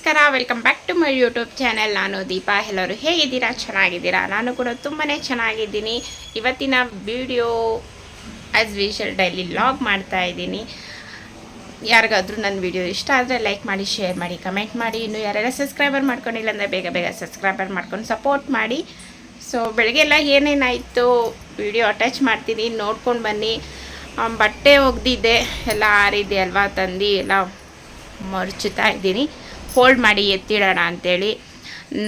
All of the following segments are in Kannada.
ನಮಸ್ಕಾರ welcome back to my YouTube channel ನಾನು ದೀಪಾ. ಎಲ್ಲರೂ ಹೇಗಿದ್ದೀರಾ? ಚೆನ್ನಾಗಿದ್ದೀರಾ? ನಾನು ಕೂಡ ತುಂಬಾ ಚೆನ್ನಾಗಿದ್ದೀನಿ. ಇವತ್ತಿನ video as usual daily vlog ಮಾಡ್ತಾ ಇದ್ದೀನಿ. ಯಾರಿಗಾದ್ರೂ ನನ್ನ ವಿಡಿಯೋ ಇಷ್ಟ ಆದರೆ ಲೈಕ್ ಮಾಡಿ ಶೇರ್ ಮಾಡಿ ಕಮೆಂಟ್ ಮಾಡಿ. ಇನ್ನು ಯಾರೆಲ್ಲ ಸಬ್ಸ್ಕ್ರೈಬರ್ ಮಾಡ್ಕೊಂಡಿಲ್ಲ ಅಂದರೆ ಬೇಗ ಬೇಗ ಸಬ್ಸ್ಕ್ರೈಬರ್ ಮಾಡ್ಕೊಂಡು ಸಪೋರ್ಟ್ ಮಾಡಿ. ಸೊ ಬೆಳಗ್ಗೆಲ್ಲ ಏನೇನಾಯಿತು? ವಿಡಿಯೋ ಅಟ್ಯಾಚ್ ಮಾಡ್ತೀನಿ. ನೋಡ್ಕೊಂಡು ಬನ್ನಿ. ಬಟ್ಟೆ ಒಗ್ದಿದ್ದೆ. ಎಲ್ಲ ಆರಿದೆ ಅಲ್ವಾ? ತಂದು ಎಲ್ಲ ಮರ್ಚುತ್ತಾ ಇದ್ದೀನಿ. ಫೋಲ್ಡ್ ಮಾಡಿ ಎತ್ತಿಡೋಣ ಅಂಥೇಳಿ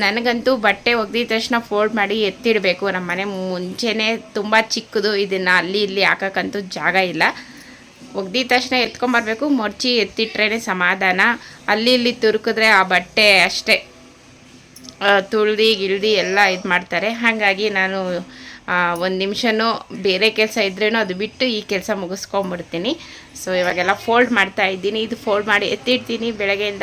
ನನಗಂತೂ ಬಟ್ಟೆ ಒಗೆದಿದ ತಕ್ಷಣ ಫೋಲ್ಡ್ ಮಾಡಿ ಎತ್ತಿಡಬೇಕು. ನಮ್ಮ ಮನೆ ಮುಂಚೆನೇ ತುಂಬ ಚಿಕ್ಕದು. ಇದನ್ನು ಅಲ್ಲಿ ಇಲ್ಲಿ ಹಾಕೋಕ್ಕಂತೂ ಜಾಗ ಇಲ್ಲ. ಒಗ್ದಿದ ತಕ್ಷಣ ಎತ್ಕೊಂಬರ್ಬೇಕು ಮೊರ್ಚಿ ಎತ್ತಿಟ್ರೇ ಸಮಾಧಾನ. ಅಲ್ಲಿ ಇಲ್ಲಿ ತುರುಕಿದ್ರೆ ಆ ಬಟ್ಟೆ ಅಷ್ಟೇ. ತುಳ್ದು, ಗಿಳ್ದಿ ಎಲ್ಲ ಇದು ಮಾಡ್ತಾರೆ ಹಾಗಾಗಿ ನಾನು ಒಂದು ನಿಮಿಷನೂ ಬೇರೆ ಕೆಲಸ ಇದ್ರೂ ಅದು ಬಿಟ್ಟು ಈ ಕೆಲಸ ಮುಗಿಸ್ಕೊಂಬಿಡ್ತೀನಿ ಸೊ ಇವಾಗೆಲ್ಲ ಫೋಲ್ಡ್ ಮಾಡ್ತಾ ಇದ್ದೀನಿ. ಇದು ಫೋಲ್ಡ್ ಮಾಡಿ ಎತ್ತಿಡ್ತೀನಿ. ಬೆಳಗ್ಗೆಯಿಂದ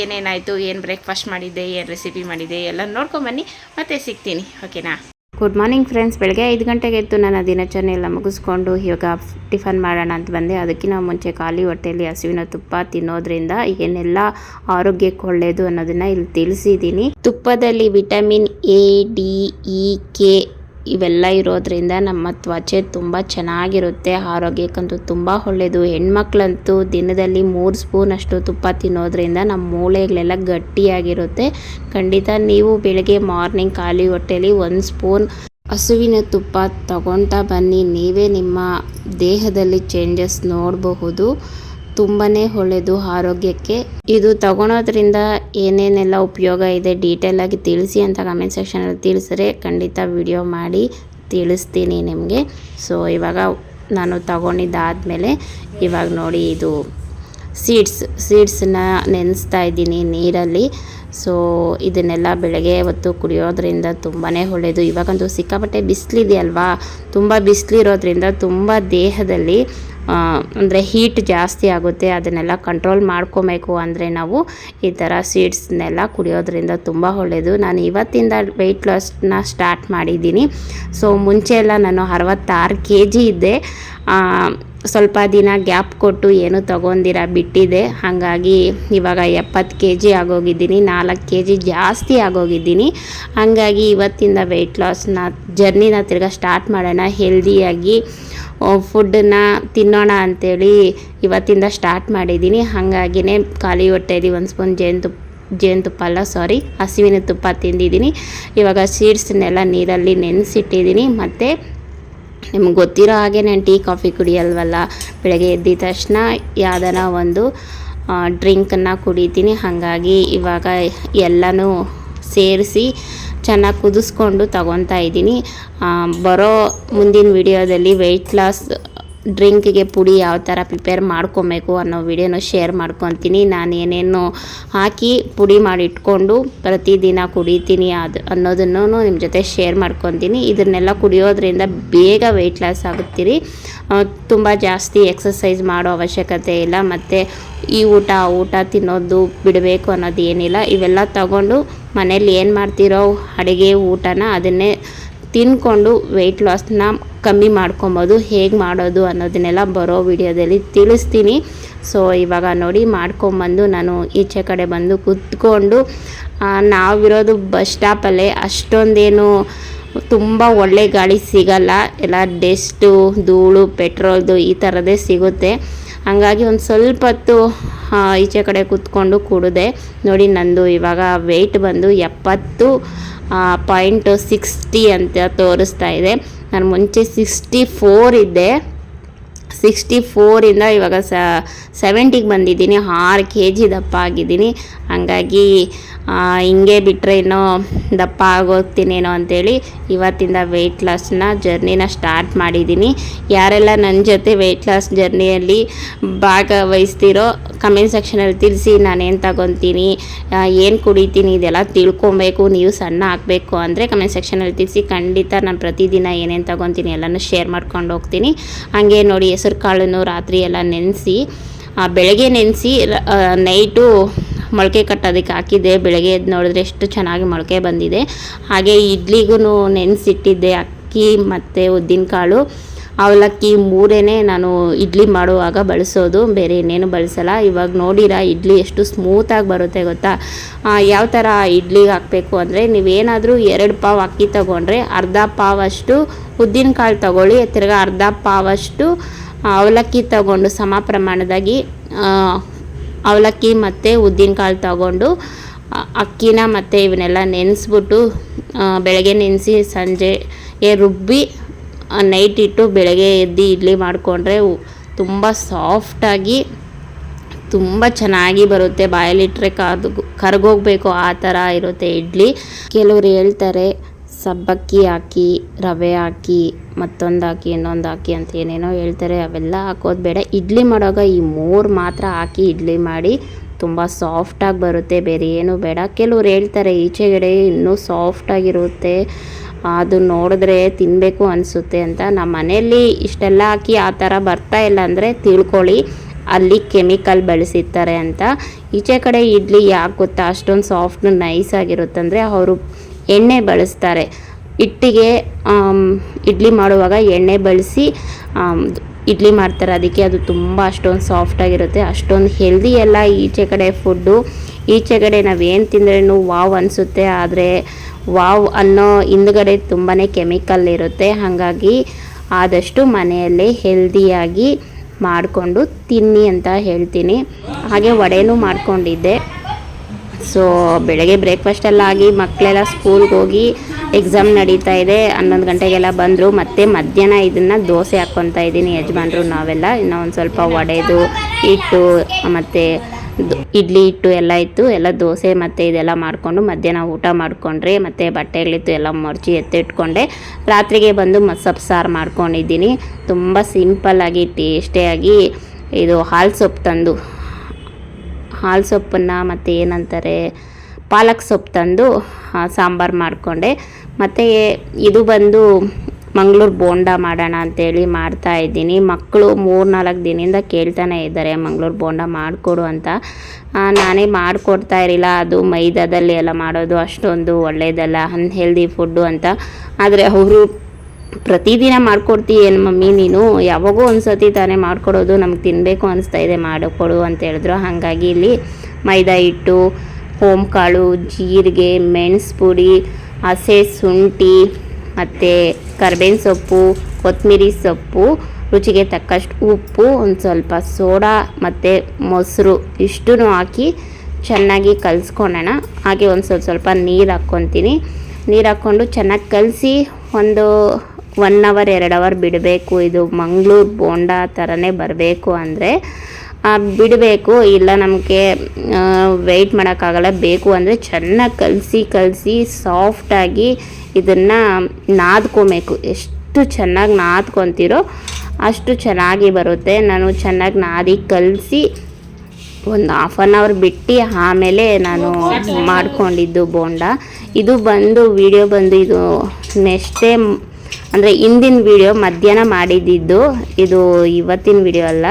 ಏನೇನಾಯಿತು, ಏನು ಬ್ರೇಕ್ಫಾಸ್ಟ್ ಮಾಡಿದ್ದೆ, ಏನು ರೆಸಿಪಿ ಮಾಡಿದೆ ಎಲ್ಲ ನೋಡ್ಕೊಂಬನ್ನಿ ಮತ್ತೆ ಸಿಗ್ತೀನಿ. ಓಕೆನಾ ಗುಡ್ ಮಾರ್ನಿಂಗ್ ಫ್ರೆಂಡ್ಸ್ ಬೆಳಗ್ಗೆ ಐದು ಗಂಟೆಗೆ ಎದ್ದು ನನ್ನ ದಿನಚರಣೆ ಎಲ್ಲ ಮುಗಿಸ್ಕೊಂಡು ಇವಾಗ ಟಿಫನ್ ಮಾಡೋಣ ಅಂತ ಬಂದೆ. ಅದಕ್ಕಿಂತ ಮುಂಚೆ ಖಾಲಿ ಹೊಟ್ಟೆಯಲ್ಲಿ ಹಸುವಿನ ತುಪ್ಪ ತಿನ್ನೋದ್ರಿಂದ ಏನೆಲ್ಲ ಆರೋಗ್ಯಕ್ಕೆ ಒಳ್ಳೆಯದು ಅನ್ನೋದನ್ನು ಇಲ್ಲಿ ತಿಳಿಸಿದ್ದೀನಿ. ತುಪ್ಪದಲ್ಲಿ vitamin A, D, E, K ಇವೆಲ್ಲ ಇರೋದ್ರಿಂದ ನಮ್ಮ ತ್ವಚೆ ತುಂಬ ಚೆನ್ನಾಗಿರುತ್ತೆ, ಆರೋಗ್ಯಕ್ಕಂತೂ ತುಂಬ ಒಳ್ಳೆಯದು ಹೆಣ್ಮಕ್ಳಂತೂ ದಿನದಲ್ಲಿ ಮೂರು ಸ್ಪೂನ್ ಅಷ್ಟು ತುಪ್ಪ ತಿನ್ನೋದ್ರಿಂದ ನಮ್ಮ ಮೂಳೆಗಳೆಲ್ಲ ಗಟ್ಟಿಯಾಗಿರುತ್ತೆ. ಖಂಡಿತ ನೀವು ಬೆಳಗ್ಗೆ ಮಾರ್ನಿಂಗ್ ಖಾಲಿ ಹೊಟ್ಟೆಲಿ ಒಂದು ಸ್ಪೂನ್ ಹಸುವಿನ ತುಪ್ಪ ತಗೊಳ್ತಾ ಬನ್ನಿ. ನೀವೇ ನಿಮ್ಮ ದೇಹದಲ್ಲಿ ಚೇಂಜಸ್ ನೋಡಬಹುದು. ತುಂಬಾ ಒಳ್ಳೆಯದು ಆರೋಗ್ಯಕ್ಕೆ. ಇದು ತಗೊಳೋದ್ರಿಂದ ಏನೇನೆಲ್ಲ ಉಪಯೋಗ ಇದೆ ಡೀಟೇಲ್ ಆಗಿ ತಿಳಿಸಿ ಅಂತ ಕಮೆಂಟ್ ಸೆಕ್ಷನಲ್ಲಿ ತಿಳಿಸಿದ್ರೆ ಖಂಡಿತ ವಿಡಿಯೋ ಮಾಡಿ ತಿಳಿಸ್ತೀನಿ ನಿಮಗೆ. ಸೊ ಇವಾಗ ನಾನು ತಗೊಂಡಿದ್ದಾದಮೇಲೆ ಇವಾಗ ನೋಡಿ ಇದು ಸೀಡ್ಸ್ ಸೀಡ್ಸನ್ನ ನೆನೆಸ್ತಾ ಇದ್ದೀನಿ ನೀರಲ್ಲಿ. ಸೊ ಇದನ್ನೆಲ್ಲ ಬೆಳಗ್ಗೆ ಹೊತ್ತು ಕುಡಿಯೋದ್ರಿಂದ ತುಂಬಾ ಒಳ್ಳೆಯದು ಇವಾಗಂತೂ ಸಿಕ್ಕಾಪಟ್ಟೆ ಬಿಸಿಲಿದೆಯಲ್ವಾ ತುಂಬ ಬಿಸಿಲಿರೋದ್ರಿಂದ ತುಂಬ ದೇಹದಲ್ಲಿ ಅಂದರೆ ಹೀಟ್ ಜಾಸ್ತಿ ಆಗುತ್ತೆ, ಅದನ್ನೆಲ್ಲ ಕಂಟ್ರೋಲ್ ಮಾಡ್ಕೊಬೇಕು ಅಂದರೆ ನಾವು ಈ ಥರ ಸೀಡ್ಸ್ನೆಲ್ಲ ಕುಡಿಯೋದ್ರಿಂದ ತುಂಬ ಒಳ್ಳೆಯದು ನಾನು ಇವತ್ತಿಂದ ವೆಯ್ಟ್ ಲಾಸ್ನ ಸ್ಟಾರ್ಟ್ ಮಾಡಿದ್ದೀನಿ. ಸೊ ಮುಂಚೆ ಎಲ್ಲ ನಾನು ಅರವತ್ತಾರು ಕೆ ಜಿ ಇದ್ದೆ. ಸ್ವಲ್ಪ ದಿನ ಗ್ಯಾಪ್ ಕೊಟ್ಟು ಏನು ತೊಗೊಂದಿರ ಬಿಟ್ಟಿದೆ. ಹಾಗಾಗಿ ಇವಾಗ ಎಪ್ಪತ್ತು ಕೆ ಜಿ ಆಗೋಗಿದ್ದೀನಿ. ನಾಲ್ಕು ಕೆ ಜಿ ಜಾಸ್ತಿ ಆಗೋಗಿದ್ದೀನಿ. ಹಾಗಾಗಿ ಇವತ್ತಿಂದ ವೆಯ್ಟ್ ಲಾಸ್ನ ಜರ್ನಿನ ತಿರ್ಗ ಸ್ಟಾರ್ಟ್ ಮಾಡೋಣ. ಹೆಲ್ದಿಯಾಗಿ ಫುಡ್ಡನ್ನ ತಿನ್ನೋಣ ಅಂಥೇಳಿ ಇವತ್ತಿಂದ ಸ್ಟಾರ್ಟ್ ಮಾಡಿದ್ದೀನಿ. ಹಾಗಾಗಿನೇ ಖಾಲಿ ಹೊಟ್ಟೆಯಲ್ಲಿ ಒಂದು ಸ್ಪೂನ್ ಜೇನುತುಪ್ಪ ಜೇನುತುಪ್ಪ ಅಲ್ಲ ಸಾರಿ ಹಸುವಿನ ತುಪ್ಪ ತಿಂದಿದ್ದೀನಿ. ಇವಾಗ ಸೀಡ್ಸ್ನೆಲ್ಲ ನೀರಲ್ಲಿ ನೆನೆಸಿಟ್ಟಿದ್ದೀನಿ. ಮತ್ತು ನಿಮ್ಗೆ ಗೊತ್ತಿರೋ ಹಾಗೆ ನಾನು ಟೀ, ಕಾಫಿ ಕುಡಿಯಲ್ವಲ್ಲ? ಬೆಳಗ್ಗೆ ಎದ್ದಿದ ತಕ್ಷಣ ಯಾವ್ದಾನ ಒಂದು ಡ್ರಿಂಕನ್ನು ಕುಡಿತೀನಿ. ಹಾಗಾಗಿ ಇವಾಗ ಎಲ್ಲನೂ ಸೇರಿಸಿ ಚೆನ್ನಾಗಿ ಕುದಿಸ್ಕೊಂಡು ತಗೊತಾ ಇದ್ದೀನಿ. ಬರೋ ಮುಂದಿನ ವಿಡಿಯೋದಲ್ಲಿ ವೆಯ್ಟ್ ಲಾಸ್ ಡ್ರಿಂಕ್ಗೆ ಪುಡಿ ಯಾವ ಥರ ಪ್ರಿಪೇರ್ ಮಾಡ್ಕೊಬೇಕು ಅನ್ನೋ ವಿಡಿಯೋನ ಶೇರ್ ಮಾಡ್ಕೊತೀನಿ. ನಾನು ಏನೇನು ಹಾಕಿ ಪುಡಿ ಮಾಡಿ ಇಟ್ಕೊಂಡು ಪ್ರತಿದಿನ ಕುಡಿತೀನಿ ಅದು ಅನ್ನೋದನ್ನು ನಿಮ್ಮ ಜೊತೆ ಶೇರ್ ಮಾಡ್ಕೊತೀನಿ. ಇದನ್ನೆಲ್ಲ ಕುಡಿಯೋದ್ರಿಂದ ಬೇಗ ವೆಯ್ಟ್ ಲಾಸ್ ಆಗುತ್ತೀರಿ. ತುಂಬ ಜಾಸ್ತಿ ಎಕ್ಸಸೈಸ್ ಮಾಡೋ ಅವಶ್ಯಕತೆ ಇಲ್ಲ. ಮತ್ತು ಈ ಊಟ ಊಟ ತಿನ್ನೋದು ಬಿಡಬೇಕು ಅನ್ನೋದು ಏನಿಲ್ಲ. ಇವೆಲ್ಲ ತಗೊಂಡು ಮನೇಲಿ ಏನು ಮಾಡ್ತಿರೋ ಅಡುಗೆ ಊಟನ ಅದನ್ನೇ ತಿನ್ಕೊಂಡು ವೆಯ್ಟ್ ಲಾಸ್ನ ಕಮ್ಮಿ ಮಾಡ್ಕೊಬೋದು. ಹೇಗೆ ಮಾಡೋದು ಅನ್ನೋದನ್ನೆಲ್ಲ ಬರೋ ವಿಡಿಯೋದಲ್ಲಿ ತಿಳಿಸ್ತೀನಿ. ಸೊ ಇವಾಗ ನೋಡಿ ಮಾಡ್ಕೊಂಬಂದು ನಾನು ಈಚೆ ಕಡೆ ಬಂದು ಕೂತ್ಕೊಂಡು ನಾವಿರೋದು ಬಸ್ ಸ್ಟಾಪಲ್ಲೇ ಅಷ್ಟೊಂದೇನು ತುಂಬ ಒಳ್ಳೆ ಗಾಳಿ ಸಿಗಲ್ಲ. ಎಲ್ಲ ಡೆಸ್ಟು ಧೂಳು ಪೆಟ್ರೋಲ್ದು ಈ ಥರದೇ ಸಿಗುತ್ತೆ. ಹಾಗಾಗಿ ಒಂದು ಸ್ವಲ್ಪ ಹೊತ್ತು ಈಚೆ ಕಡೆ ಕೂತ್ಕೊಂಡು ಕುಡಿದೆ. ನೋಡಿ ನಂದು ಇವಾಗ ವೆಯ್ಟ್ ಬಂದು ಎಪ್ಪತ್ತು ಪಾಯಿಂಟ್ ಸಿಕ್ಸ್ಟಿ ಅಂತ ತೋರಿಸ್ತಾ ಇದೆ. ನಾನು ಮುಂಚೆ ಸಿಕ್ಸ್ಟಿ ಫೋರ್ ಇದ್ದೆ. ಸಿಕ್ಸ್ಟಿ ಫೋರಿಂದ ಇವಾಗ ಸ ಸೆವೆಂಟಿಗೆ ಬಂದಿದ್ದೀನಿ. ಆರು ಕೆ ಜಿ ದಪ್ಪ ಆಗಿದ್ದೀನಿ. ಹಾಗಾಗಿ ಹಿಂಗೆ ಬಿಟ್ಟರೆ ಇನ್ನೂ ದಪ್ಪ ಆಗೋಗ್ತೀನೇನೋ ಅಂಥೇಳಿ ಇವತ್ತಿಂದ ವೆಯ್ಟ್ ಲಾಸ್ನ ಜರ್ನಿನ ಸ್ಟಾರ್ಟ್ ಮಾಡಿದ್ದೀನಿ. ಯಾರೆಲ್ಲ ನನ್ನ ಜೊತೆ ವೆಯ್ಟ್ ಲಾಸ್ ಜರ್ನಿಯಲ್ಲಿ ಭಾಗವಹಿಸ್ತಿರೋ ಕಮೆಂಟ್ ಸೆಕ್ಷನಲ್ಲಿ ತಿಳಿಸಿ, ನಾನೇನು ತಗೊತೀನಿ ಏನು ಕುಡಿತೀನಿ ಇದೆಲ್ಲ ತಿಳ್ಕೊಬೇಕು, ನೀವು ಸಣ್ಣ ಹಾಕಬೇಕು ಅಂದರೆ ಕಮೆಂಟ್ ಸೆಕ್ಷನಲ್ಲಿ ತಿಳಿಸಿ, ಖಂಡಿತ ನಾನು ಪ್ರತಿದಿನ ಏನೇನು ತಗೊತೀನಿ ಎಲ್ಲನೂ ಶೇರ್ ಮಾಡ್ಕೊಂಡು ಹೋಗ್ತೀನಿ. ಹಾಗೆ ನೋಡಿ ಹೆಸರು, ಕಾಳನ್ನು ರಾತ್ರಿ ಎಲ್ಲ ನೆನೆಸಿ ಬೆಳಗ್ಗೆ ನೆನೆಸಿ ನೈಟು ಮೊಳಕೆ ಕಟ್ಟೋದಕ್ಕೆ ಹಾಕಿದ್ದೆ. ಬೆಳಗ್ಗೆ ಎದ್ದು ನೋಡಿದ್ರೆ ಎಷ್ಟು ಚೆನ್ನಾಗಿ ಮೊಳಕೆ ಬಂದಿದೆ. ಹಾಗೆ ಇಡ್ಲಿಗೂ ನೆನೆಸಿಟ್ಟಿದ್ದೆ, ಅಕ್ಕಿ ಮತ್ತು ಉದ್ದಿನಕಾಳು. ಅವಲಕ್ಕಿ ಮೂರೇ ನಾನು ಇಡ್ಲಿ ಮಾಡುವಾಗ ಬಳಸೋದು, ಬೇರೆ ಇನ್ನೇನು ಬಳಸಲ್ಲ. ಇವಾಗ ನೋಡಿರ, ಇಡ್ಲಿ ಎಷ್ಟು ಸ್ಮೂತಾಗಿ ಬರುತ್ತೆ ಗೊತ್ತಾ? ಯಾವ ಥರ ಇಡ್ಲಿಗೆ ಹಾಕಬೇಕು ಅಂದರೆ ನೀವೇನಾದರೂ ಎರಡು ಪಾವ್ ಅಕ್ಕಿ ತೊಗೊಂಡ್ರೆ ಅರ್ಧ ಪಾವಷ್ಟು ಉದ್ದಿನಕಾಳು ತಗೊಳ್ಳಿ, ತಿರ್ಗಿ ಅರ್ಧ ಪಾವಷ್ಟು ಅವಲಕ್ಕಿ ತಗೊಂಡು ಸಮ ಪ್ರಮಾಣದಾಗಿ ಅವಲಕ್ಕಿ ಮತ್ತು ಉದ್ದಿನಕಾಳು ತಗೊಂಡು ಅಕ್ಕಿನ ಮತ್ತು ಇವನ್ನೆಲ್ಲ ನೆನೆಸ್ಬಿಟ್ಟು ಬೆಳಗ್ಗೆ ನೆನೆಸಿ ಸಂಜೆ ರುಬ್ಬಿ ನೈಟ್ ಇಟ್ಟು ಬೆಳಗ್ಗೆ ಎದ್ದು ಇಡ್ಲಿ ಮಾಡಿಕೊಂಡ್ರೆ ತುಂಬ ಸಾಫ್ಟಾಗಿ ತುಂಬ ಚೆನ್ನಾಗಿ ಬರುತ್ತೆ. ಬಾಯಲ್ಲಿಟ್ಟರೆ ಕರ್ದು ಕರ್ಗೋಗ್ಬೇಕು ಆ ಥರ ಇರುತ್ತೆ ಇಡ್ಲಿ. ಕೆಲವ್ರು ಹೇಳ್ತಾರೆ, ಸಬ್ಬಕ್ಕಿ ಹಾಕಿ, ರವೆ ಹಾಕಿ, ಮತ್ತೊಂದು ಹಾಕಿ, ಇನ್ನೊಂದು ಹಾಕಿ ಅಂತ ಏನೇನೋ ಹೇಳ್ತಾರೆ. ಅವೆಲ್ಲ ಹಾಕೋದು ಬೇಡ. ಇಡ್ಲಿ ಮಾಡುವಾಗ ಈ ಮೂರು ಮಾತ್ರ ಹಾಕಿ ಇಡ್ಲಿ ಮಾಡಿ ತುಂಬ ಸಾಫ್ಟಾಗಿ ಬರುತ್ತೆ. ಬೇರೆ ಏನೂ ಬೇಡ. ಕೆಲವ್ರು ಹೇಳ್ತಾರೆ, ಈಚೆಗಡೆ ಇನ್ನೂ ಸಾಫ್ಟಾಗಿರುತ್ತೆ ಅದು ನೋಡಿದ್ರೆ ತಿನ್ನಬೇಕು ಅನಿಸುತ್ತೆ ಅಂತ. ನಮ್ಮ ಮನೆಯಲ್ಲಿ ಇಷ್ಟೆಲ್ಲ ಹಾಕಿ ಆ ಥರ ಬರ್ತಾ ಇಲ್ಲ ಅಂದರೆ ತಿಳ್ಕೊಳ್ಳಿ, ಅಲ್ಲಿ ಕೆಮಿಕಲ್ ಬಳಸಿರ್ತಾರೆ ಅಂತ. ಈಚೆ ಕಡೆ ಇಡ್ಲಿ ಯಾಕೆ ಗೊತ್ತಾ? ಅಷ್ಟೊಂದು ಸಾಫ್ಟ್ ನೈಸ್ ಆಗಿರುತ್ತಂದರೆ ಅವರು ಎಣ್ಣೆ ಬಳಸ್ತಾರೆ. ಹಿಟ್ಟಿಗೆ ಇಡ್ಲಿ ಮಾಡುವಾಗ ಎಣ್ಣೆ ಬಳಸಿ ಇಡ್ಲಿ ಮಾಡ್ತಾರೆ. ಅದಕ್ಕೆ ಅದು ತುಂಬ ಅಷ್ಟೊಂದು ಸಾಫ್ಟಾಗಿರುತ್ತೆ ಅಷ್ಟೊಂದು ಹೆಲ್ದಿ ಎಲ್ಲ ಈಚೆ ಕಡೆ ಫುಡ್ಡು ಈಚೆ ಕಡೆ ನಾವೇನು ತಿಂದ್ರೂ ವಾವ್ ಅನಿಸುತ್ತೆ. ಆದರೆ ವಾವ್ ಅನ್ನೋ ಹಿಂದ್ಗಡೆ ತುಂಬಾ ಕೆಮಿಕಲ್ ಇರುತ್ತೆ. ಹಾಗಾಗಿ ಆದಷ್ಟು ಮನೆಯಲ್ಲೇ ಹೆಲ್ದಿಯಾಗಿ ಮಾಡಿಕೊಂಡು ತಿನ್ನಿ ಅಂತ ಹೇಳ್ತೀನಿ. ಹಾಗೆ ವಡೆನೂ ಮಾಡಿಕೊಂಡಿದ್ದೆ. ಸೊ ಬೆಳಗ್ಗೆ ಬ್ರೇಕ್ಫಾಸ್ಟ್ ಎಲ್ಲ ಆಗಿ ಮಕ್ಕಳೆಲ್ಲ ಸ್ಕೂಲ್ಗೆ ಹೋಗಿ ಎಕ್ಸಾಮ್ ನಡೀತಾ ಇದೆ. ಹನ್ನೊಂದು ಗಂಟೆಗೆಲ್ಲ ಬಂದರು. ಮತ್ತು ಮಧ್ಯಾಹ್ನ ಇದನ್ನು ದೋಸೆ ಹಾಕ್ಕೊತಾ ಇದ್ದೀನಿ ಯಜಮಾನ್ರು ನಾವೆಲ್ಲ. ಇನ್ನೂ ಒಂದು ಸ್ವಲ್ಪ ವಡೆದು, ಹಿಟ್ಟು, ಮತ್ತು ಇಡ್ಲಿ ಹಿಟ್ಟು ಎಲ್ಲ ಇತ್ತು, ಎಲ್ಲ ದೋಸೆ ಮತ್ತು ಇದೆಲ್ಲ ಮಾಡಿಕೊಂಡು ಮಧ್ಯಾಹ್ನ ಊಟ ಮಾಡಿಕೊಂಡ್ರೆ, ಮತ್ತು ಬಟ್ಟೆಗಳಿತ್ತು ಎಲ್ಲ ಮರ್ಚಿ ಎತ್ತಿಟ್ಕೊಂಡೆ. ರಾತ್ರಿಗೆ ಬಂದು ಮಸಪ್ ಸಾರು ಮಾಡ್ಕೊಂಡಿದ್ದೀನಿ. ತುಂಬ ಸಿಂಪಲ್ಲಾಗಿ ಟೇಸ್ಟಿಯಾಗಿ ಇದು ಹಾಲು ಸೊಪ್ಪು ತಂದು, ಹಾಲು ಸೊಪ್ಪನ್ನು ಮತ್ತು ಏನಂತಾರೆ, ಪಾಲಕ್ ಸೊಪ್ಪು ತಂದು ಸಾಂಬಾರು ಮಾಡಿಕೊಂಡೆ. ಮತ್ತು ಇದು ಬಂದು ಮಂಗಳೂರು ಬೋಂಡ ಮಾಡೋಣ ಅಂತೇಳಿ ಮಾಡ್ತಾ ಇದ್ದೀನಿ. ಮಕ್ಕಳು ಮೂರು ನಾಲ್ಕು ದಿನದಿಂದ ಕೇಳ್ತಾನೆ ಇದ್ದಾರೆ, ಮಂಗಳೂರು ಬೋಂಡ ಮಾಡಿಕೊಡು ಅಂತ. ನಾನೇ ಮಾಡಿಕೊಡ್ತಾ ಇರಲಿಲ್ಲ. ಅದು ಮೈದಾದಲ್ಲಿ ಎಲ್ಲ ಮಾಡೋದು ಅಷ್ಟೊಂದು ಒಳ್ಳೆಯದಲ್ಲ ಅನ್ಹೆಲ್ದಿ ಫುಡ್ಡು ಅಂತ. ಆದರೆ ಅವರು ಪ್ರತಿದಿನ ಮಾಡ್ಕೊಡ್ತೀಯ ಏನು ಮಮ್ಮಿ ನೀನು? ಯಾವಾಗೋ ಒಂದು ಸತಿ ತಾನೇ ಮಾಡಿಕೊಡೋದು, ನಮ್ಗೆ ತಿನ್ನಬೇಕು ಅನಿಸ್ತಾ ಇದೆ ಮಾಡಿಕೊಡು ಅಂತ ಹೇಳಿದ್ರು. ಹಾಗಾಗಿ ಇಲ್ಲಿ ಮೈದಾ ಹಿಟ್ಟು ಕಾಳು, ಜೀರಿಗೆ, ಮೆಣಸು ಪುಡಿ, ಹಸೆ, ಶುಂಠಿ ಮತ್ತು ಕರ್ಬೇವಿನ ಸೊಪ್ಪು, ಕೊತ್ತಂಬರಿ ಸೊಪ್ಪು, ರುಚಿಗೆ ತಕ್ಕಷ್ಟು ಉಪ್ಪು, ಒಂದು ಸ್ವಲ್ಪ ಸೋಡಾ ಮತ್ತು ಮೊಸರು ಇಷ್ಟೂ ಹಾಕಿ ಚೆನ್ನಾಗಿ ಕಲಿಸ್ಕೊಳ್ಳೋಣ ಹಾಗೆ ಒಂದು ಸ್ವಲ್ಪ ಸ್ವಲ್ಪ ನೀರು ಹಾಕ್ಕೊತೀನಿ. ನೀರು ಹಾಕ್ಕೊಂಡು ಚೆನ್ನಾಗಿ ಕಲಸಿ ಒಂದು ಒನ್ ಅವರ್ ಎರಡು ಅವರ್ ಬಿಡಬೇಕು. ಇದು ಮಂಗಳೂರು ಬೋಂಡಾ ಥರನೇ ಬರಬೇಕು ಅಂದರೆ. ಬಿಡಬೇಕು, ಇಲ್ಲ ನಮಗೆ ವೆಯ್ಟ್ ಮಾಡೋಕ್ಕಾಗಲ್ಲ, ಬೇಕು ಅಂದರೆ ಚೆನ್ನಾಗಿ ಕಲಸಿ ಕಲಸಿ ಸಾಫ್ಟಾಗಿ ಇದನ್ನು ನಾದ್ಕೊಬೇಕು. ಎಷ್ಟು ಚೆನ್ನಾಗಿ ನಾದ್ಕೊತೀರೋ ಅಷ್ಟು ಚೆನ್ನಾಗಿ ಬರುತ್ತೆ. ನಾನು ಚೆನ್ನಾಗಿ ನಾದಿ, ಕಲಸಿ, ಒಂದು ಹಾಫ್ ಆನ್ ಅವರ್ ಬಿಟ್ಟು ಆಮೇಲೆ ನಾನು ಮಾಡಿಕೊಂಡಿದ್ದು ಬೋಂಡ. ಇದು ಬಂದು ವಿಡಿಯೋ ಬಂದು, ಇದು ನೆಕ್ಸ್ಟ್ ಟೈಮ್ ಅಂದರೆ ಹಿಂದಿನ ವಿಡಿಯೋ ಮಧ್ಯಾಹ್ನ ಮಾಡಿದ್ದಿದ್ದು ಇದು ಇವತ್ತಿನ ವಿಡಿಯೋ ಅಲ್ಲ.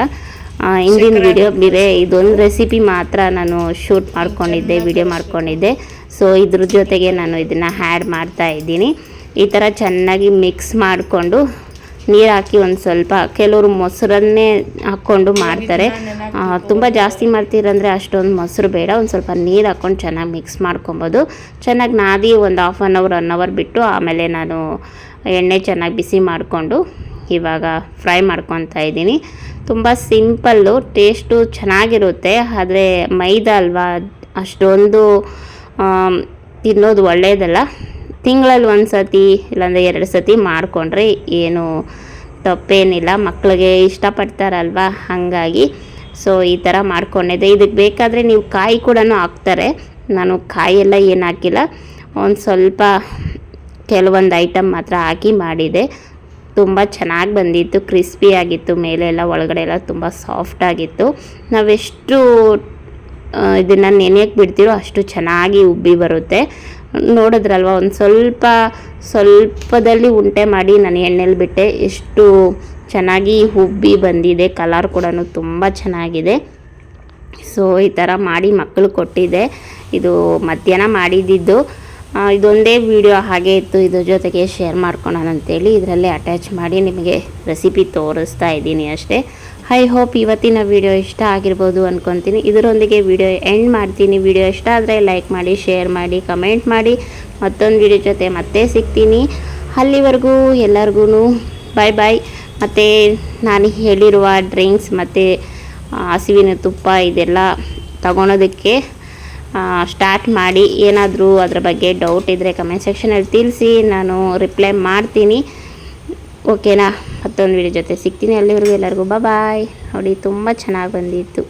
ಹಿಂದಿನ ವಿಡಿಯೋ ಬೇರೆ ಇದೊಂದು ರೆಸಿಪಿ ಮಾತ್ರ ನಾನು ಶೂಟ್ ಮಾಡ್ಕೊಂಡಿದ್ದೆ ವಿಡಿಯೋ ಮಾಡ್ಕೊಂಡಿದ್ದೆ. ಸೊ ಇದ್ರ ಜೊತೆಗೆ ನಾನು ಇದನ್ನು ಹ್ಯಾಡ್ ಮಾಡ್ತಾ ಇದ್ದೀನಿ. ಈ ಥರ ಚೆನ್ನಾಗಿ ಮಿಕ್ಸ್ ಮಾಡಿಕೊಂಡು ನೀರು ಹಾಕಿ ಒಂದು ಸ್ವಲ್ಪ ಕೆಲವರು ಮೊಸರನ್ನೇ ಹಾಕ್ಕೊಂಡು ಮಾಡ್ತಾರೆ. ತುಂಬ ಜಾಸ್ತಿ ಮಾಡ್ತೀರಂದರೆ ಅಷ್ಟೊಂದು ಮೊಸರು ಬೇಡ ಒಂದು ಸ್ವಲ್ಪ ನೀರು ಹಾಕ್ಕೊಂಡು ಚೆನ್ನಾಗಿ ಮಿಕ್ಸ್ ಮಾಡ್ಕೊಬೋದು. ಚೆನ್ನಾಗಿ ನಾದಿ ಒಂದು half an hour one hour ಬಿಟ್ಟು ಆಮೇಲೆ ನಾನು ಎಣ್ಣೆ ಚೆನ್ನಾಗಿ ಬಿಸಿ ಮಾಡಿಕೊಂಡು ಇವಾಗ ಫ್ರೈ ಮಾಡ್ಕೊತಾ ಇದ್ದೀನಿ. ತುಂಬ ಸಿಂಪಲ್ಲು, ಟೇಸ್ಟು ಚೆನ್ನಾಗಿರುತ್ತೆ. ಆದರೆ ಮೈದಾ ಅಲ್ವಾ, ಅಷ್ಟೊಂದು ತಿನ್ನೋದು ಒಳ್ಳೆಯದಲ್ಲ ತಿಂಗಳಲ್ಲಿ ಒಂದು ಸತಿ ಇಲ್ಲಾಂದರೆ ಎರಡು ಸತಿ ಮಾಡಿಕೊಂಡ್ರೆ ಏನು ತಪ್ಪೇನಿಲ್ಲ. ಮಕ್ಕಳಿಗೆ ಇಷ್ಟಪಡ್ತಾರಲ್ವಾ? ಹಾಗಾಗಿ. ಸೊ ಈ ಥರ ಮಾಡ್ಕೊಂಡಿದ್ದೆ. ಇದಕ್ಕೆ ಬೇಕಾದರೆ ನೀವು ಕಾಯಿ ಕೂಡ ಹಾಕ್ತಾರೆ. ನಾನು ಕಾಯಿಯೆಲ್ಲ ಏನು ಹಾಕಿಲ್ಲ. ಒಂದು ಸ್ವಲ್ಪ ಕೆಲವೊಂದು ಐಟಮ್ ಮಾತ್ರ ಹಾಕಿ ಮಾಡಿದೆ. ತುಂಬ ಚೆನ್ನಾಗಿ ಬಂದಿತ್ತು ಕ್ರಿಸ್ಪಿ ಆಗಿತ್ತು ಮೇಲೆ ಎಲ್ಲ ಒಳಗಡೆ ಎಲ್ಲ ತುಂಬ ಸಾಫ್ಟ್ ಆಗಿತ್ತು. ನಾವೆಷ್ಟು ಇದನ್ನು ನೆನೆಯಕ್ಕೆ ಬಿಡ್ತೀರೋ ಅಷ್ಟು ಚೆನ್ನಾಗಿ ಉಬ್ಬಿ ಬರುತ್ತೆ. ನೋಡಿದ್ರಲ್ವ, ಒಂದು ಸ್ವಲ್ಪ, ಸ್ವಲ್ಪದಲ್ಲಿ ಉಂಟೆ ಮಾಡಿ ನಾನು ಎಣ್ಣೆಲಿ ಬಿಟ್ಟೆ, ಎಷ್ಟು ಚೆನ್ನಾಗಿ ಉಬ್ಬಿ ಬಂದಿದೆ ಕಲರ್ ಕೂಡ ತುಂಬ ಚೆನ್ನಾಗಿದೆ. ಸೊ ಈ ಥರ ಮಾಡಿ ಮಕ್ಕಳು ಕೊಟ್ಟಿದ್ದೆ ಇದು ಮಧ್ಯಾಹ್ನ ಮಾಡಿದ್ದಿದ್ದು ಇದೊಂದೇ ವಿಡಿಯೋ ಹಾಗೆ ಇತ್ತು ಇದ್ರ ಜೊತೆಗೆ ಶೇರ್ ಮಾಡ್ಕೊಳೋಣ ಅಂತೇಳಿ ಇದರಲ್ಲೇ ಅಟ್ಯಾಚ್ ಮಾಡಿ ನಿಮಗೆ ರೆಸಿಪಿ ತೋರಿಸ್ತಾ ಇದ್ದೀನಿ ಅಷ್ಟೇ. ಐ ಹೋಪ್ ಇವತ್ತಿನ ವಿಡಿಯೋ ಇಷ್ಟ ಆಗಿರ್ಬೋದು ಅಂದ್ಕೊತೀನಿ ಇದರೊಂದಿಗೆ ವಿಡಿಯೋ ಎಂಡ್ ಮಾಡ್ತೀನಿ. ವಿಡಿಯೋ ಇಷ್ಟ ಆದರೆ ಲೈಕ್ ಮಾಡಿ ಶೇರ್ ಮಾಡಿ ಕಮೆಂಟ್ ಮಾಡಿ. ಮತ್ತೊಂದು ವಿಡಿಯೋ ಜೊತೆ ಮತ್ತೆ ಸಿಗ್ತೀನಿ. ಅಲ್ಲಿವರೆಗೂ ಎಲ್ಲರಿಗೂ ಬಾಯ್ ಬಾಯ್ ಮತ್ತು ನಾನು ಹೇಳಿರುವ ಡ್ರಿಂಕ್ಸ್ ಮತ್ತು ಹಸಿವಿನ ತುಪ್ಪ ಇದೆಲ್ಲ ತಗೊಳೋದಕ್ಕೆ ಸ್ಟಾರ್ಟ್ ಮಾಡಿ ಏನಾದರೂ ಅದರ ಬಗ್ಗೆ ಡೌಟ್ ಇದ್ದರೆ ಕಮೆಂಟ್ ಸೆಕ್ಷನಲ್ಲಿ ತಿಳಿಸಿ, ನಾನು ರಿಪ್ಲೈ ಮಾಡ್ತೀನಿ. ಓಕೆನಾ ಮತ್ತೊಂದು ವೀಡಿಯೋ ಜೊತೆ ಸಿಗ್ತೀನಿ ಅಲ್ಲಿವರೆಗೂ ಎಲ್ಲರಿಗೂ. ಬಾಯ್ ನೋಡಿ, ತುಂಬ ಚೆನ್ನಾಗಿ ಬಂದಿತ್ತು.